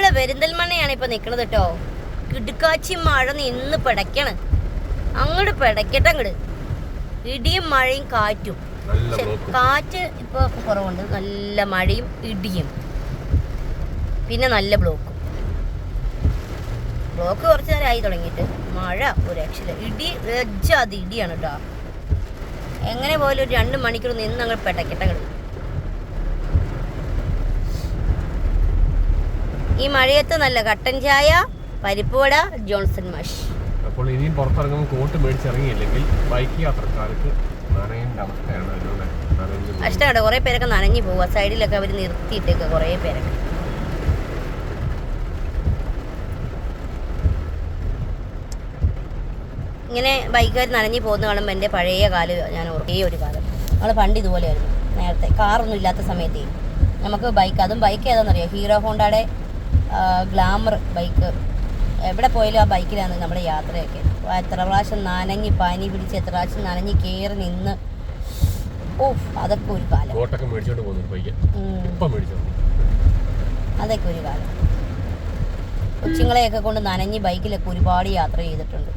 നമ്മൾ പെരിന്തൽമണ്ണയാണ് ഇപ്പൊ നിക്കണത് കേട്ടോ കിടുക്കാച്ചി മഴ നിന്ന് പിടയ്ക്കണ്. അങ്ങോട്ട് പിടയ്ക്കട്ടെ അങ്ങോട്ട് ഇടിയും മഴയും കാറ്റും. കാറ്റ് ഇപ്പൊ കുറവുണ്ട്. നല്ല മഴയും ഇടിയും. പിന്നെ നല്ല ബ്ലോക്കും. ബ്ലോക്ക് കുറച്ച് നേരം ആയി തുടങ്ങിയിട്ട് മഴ ഒരു രക്ഷയില്ല. ഇടി വെജാതി ഇടിയാണ് കേട്ടോ എങ്ങനെ പോലും ഒരു രണ്ട് മണിക്കൂർ നിന്ന് അങ്ങ് പെട്ടക്കെട്ട അങ്ങട്. ഈ മഴയത്ത് നല്ല കട്ടൻ ചായ പരിപ്പുവട ജോൺസൺ മഷ്. അപ്പോൾ ഇനിയും പുറത്തിറങ്ങുമ്പോൾ കോട്ട് മേടിച്ചിറങ്ങിയില്ലെങ്കിൽ ബൈക്ക് യാത്രക്കാർക്ക് നനയേണ്ട അവസ്ഥയാണ്. കഷ്ടമാണ് കുറേ പേരൊക്കെ നനഞ്ഞു പോവുക സൈഡിലൊക്കെ അവർ നിർത്തിയിട്ടേക്ക് കുറേ പേരൊക്കെ. ഇങ്ങനെ ബൈക്കുകാർ നനഞ്ഞു പോകുന്ന കാണുമ്പോൾ എന്റെ പഴയ കാലം ഞാൻ ഓർക്കേ. ഒരു കാലം. നമ്മൾ പണ്ട് ഇതുപോലെയായിരുന്നു നേരത്തെ കാറൊന്നും ഇല്ലാത്ത സമയത്തേ. നമുക്ക് ബൈക്ക് അതും ബൈക്ക് ഏതാണെന്നറിയാം? ഹീറോ ഹോണ്ടയുടെ ഗ്ലാമർ ബൈക്ക് എവിടെ പോയാലും ആ ബൈക്കിലാണ് നമ്മുടെ യാത്രയൊക്കെ. എത്ര പ്രാവശ്യം നനഞ്ഞ് പനി പിടിച്ച് എത്ര പ്രാവശ്യം നനഞ്ഞ് കയറി നിന്ന്. ഓഫ് അതൊക്കെ ഒരു കാലം. അതൊക്കെ ഒരു കാലം. കൊച്ചുങ്ങളെയൊക്കെ കൊണ്ട് നനഞ്ഞ് ബൈക്കിലൊക്കെ ഒരുപാട് യാത്ര ചെയ്തിട്ടുണ്ട്.